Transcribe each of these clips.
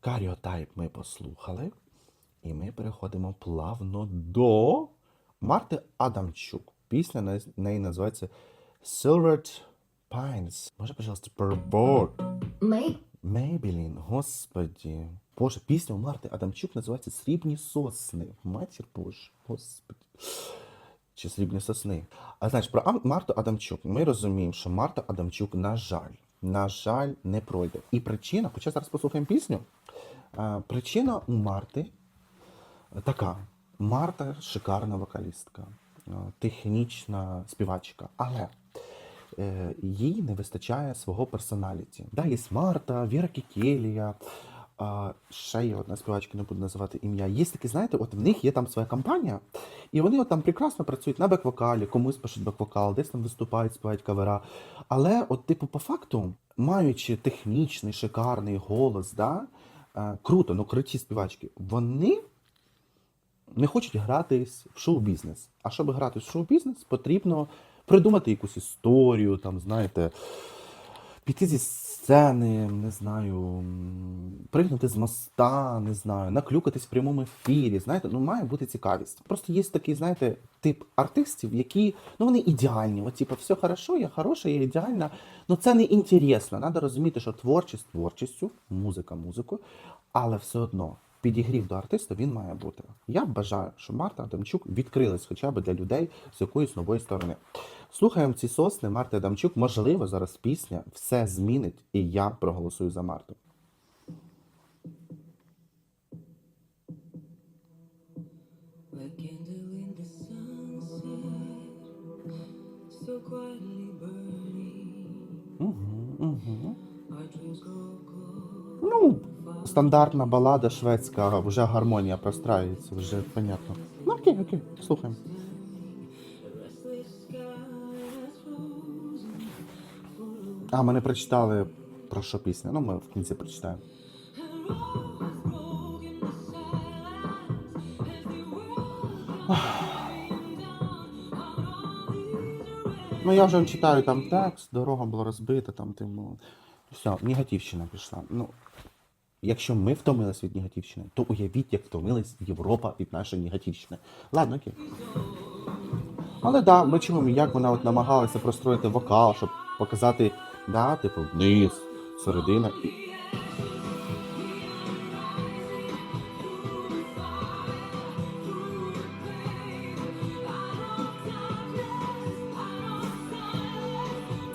Каріотайп ми послухали, і ми переходимо плавно до Марти Адамчук. Пісня на неї називається Silvered Pines. Може, пожалуйста, перебор. May Мейбелін, господі. Боже, пісня у Марти Адамчук називається Срібні сосни. Матір Боже, господи. Чи срібні сосни. А знаєш, про Марту Адамчук ми розуміємо, що Марта Адамчук, на жаль, на жаль, не пройде. І причина, хоча зараз послухаємо пісню. Причина у Марти така. Марта шикарна вокалістка, технічна співачка. Але е, їй не вистачає свого персоналіті. Да, є Марта, Віра Кікелія, ще є одна співачка, не буду називати ім'я. Є такі, знаєте, от в них є там своя компанія, і вони от там прекрасно працюють на бек-вокалі, комусь пишуть бек-вокал, десь там виступають, співають кавера. Але, от, типу, по факту, маючи технічний, шикарний голос, да, круто, ну круті співачки, вони не хочуть гратись в шоу-бізнес. А щоб грати в шоу-бізнес, потрібно придумати якусь історію, там, знаєте, піти зі сцени, не знаю, пригнути з моста, не знаю, наклюкатись в прямому ефірі. Знаєте, ну має бути цікавість. Просто є такий, знаєте, тип артистів, які ну вони ідеальні. От, типу, все хорошо, я хороша, я ідеальна. Ну це не інтересно. Треба розуміти, що творчість творчістю, музика музикою, але все одно. Підігрів до артиста він має бути. Я бажаю, щоб Марта Адамчук відкрилась хоча б для людей з якоїсь нової сторони. Слухаємо ці сосни Марти Адамчук. Можливо, зараз пісня все змінить, і я проголосую за Марту. Угу, угу. Ну, стандартна балада шведська, вже гармонія простраюється, вже понятно. Ну окей, окей, слухаємо. А, ми не прочитали про що пісня. Ну, ми в кінці прочитаємо. Ну, я вже читаю там текст, дорога була розбита, там тим. Все, негативщина пішла. Ну, якщо ми втомились від негативщини, то уявіть, як втомилась Європа від нашої негативщини. Ладно, окей. Але да, ми чуємо, як вона от намагалася простроїти вокал, щоб показати, да, типу, вниз, середина.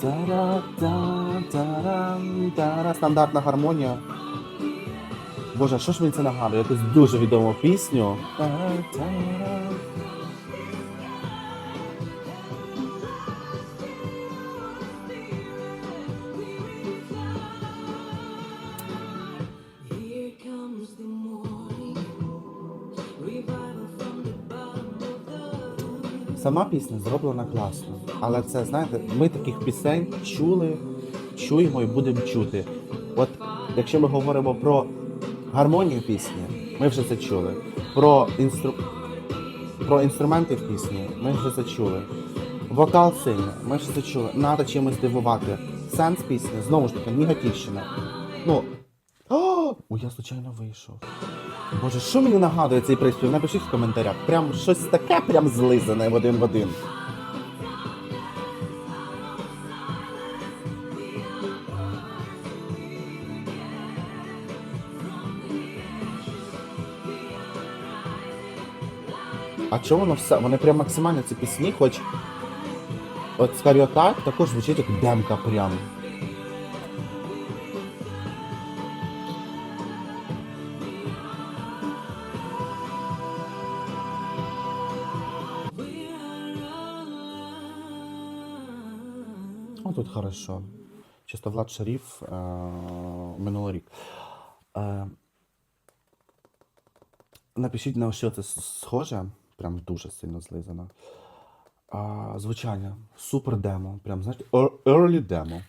Та-ра-та-та-рам-та-ра. Стандартна гармонія. Боже, що ж мені це нагадує? Якусь дуже відому пісню. Сама пісня зроблена класно. Але це, знаєте, ми таких пісень чули, чуємо і будемо чути. От якщо ми говоримо про гармонію пісні, ми вже це чули. Про, інстру... про інструменти в пісні ми вже це чули. Вокал сильний, ми вже це чули. Надо чимось дивувати. Сенс пісні, знову ж таки, негативщина. Ну. О, я случайно вийшов. Боже, що мені нагадує цей приспів? Напишіть в коментарях. Прям щось таке прям злизане в один в один. А чому воно все? Вони прям максимально ці пісні, хоч от Скаріотак також звучить як демка прям. О, тут хорошо. Чисто Влад Шаріф е- минулий рік. Е- напишіть на що це схоже, прям дуже сильно злизано. А, звучання, супер демо, прям знаєте, early демо.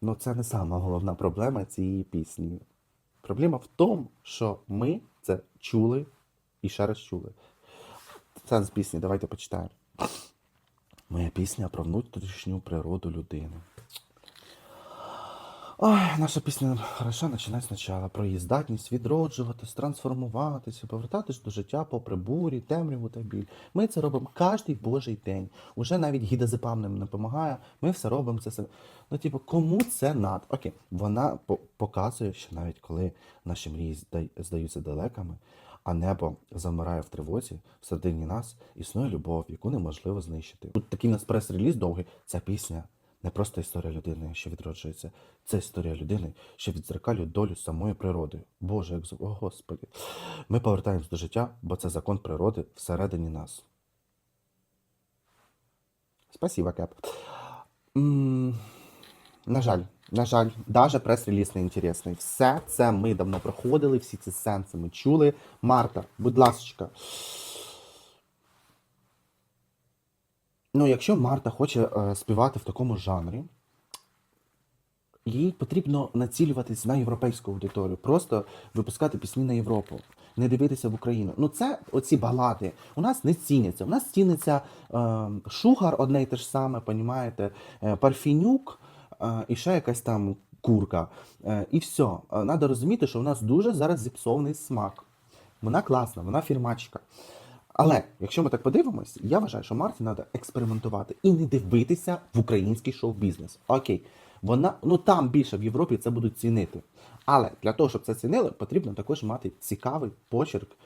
Ну це не сама головна проблема цієї пісні. Проблема в тому, що ми це чули і ще раз чули. Сенс пісні, давайте почитаємо. Моя пісня про внутрішню природу людини. Ой, наша пісня хороша починає спочатку. Про її здатність відроджуватись, трансформуватися, повертатись до життя попри бурі, темряву та біль. Ми це робимо кожний божий день. Уже навіть гідазепам не допомагає. Ми все робимо це. Ну, типу, кому це над? Окей, вона показує, що навіть коли наші мрії здаються далекими, а небо замирає в тривозі, всередині нас існує любов, яку неможливо знищити. Тут такий у нас прес-реліз довгий. Ця пісня не просто історія людини, що відроджується, це історія людини, що відзеркалює долю самої природи. Боже, як о Господи. Ми повертаємось до життя, бо це закон природи всередині нас. Спасибо, Кеп. На жаль, на жаль, даже прес-реліз не інтересний. Все це ми давно проходили, всі ці сенси ми чули. Марта, будь ласка. Ну, якщо Марта хоче е, співати в такому жанрі, їй потрібно націлюватись на європейську аудиторію, просто випускати пісні на Європу, не дивитися в Україну. Ну, це оці балади. У нас не ціняться. У нас ціниться е, шугар одне й те ж саме, понімаєте, е, парфінюк е, і ще якась там курка. Е, і все. Треба розуміти, що у нас дуже зараз зіпсований смак. Вона класна, вона фірмачка. Але якщо ми так подивимось, я вважаю, що Марті треба експериментувати і не дивитися в український шоу-бізнес. Окей, вона ну там більше в Європі це будуть цінити. Але для того, щоб це цінили, потрібно також мати цікавий почерк е,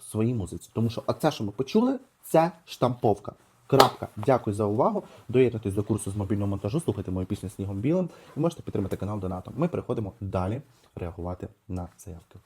в своїй музиці. Тому що оце, що ми почули, це штамповка. Крапка. Дякую за увагу. Доєднуйтесь до курсу з мобільного монтажу, слухайте мою пісню снігом білим і можете підтримати канал донатом. Ми переходимо далі реагувати на заявки.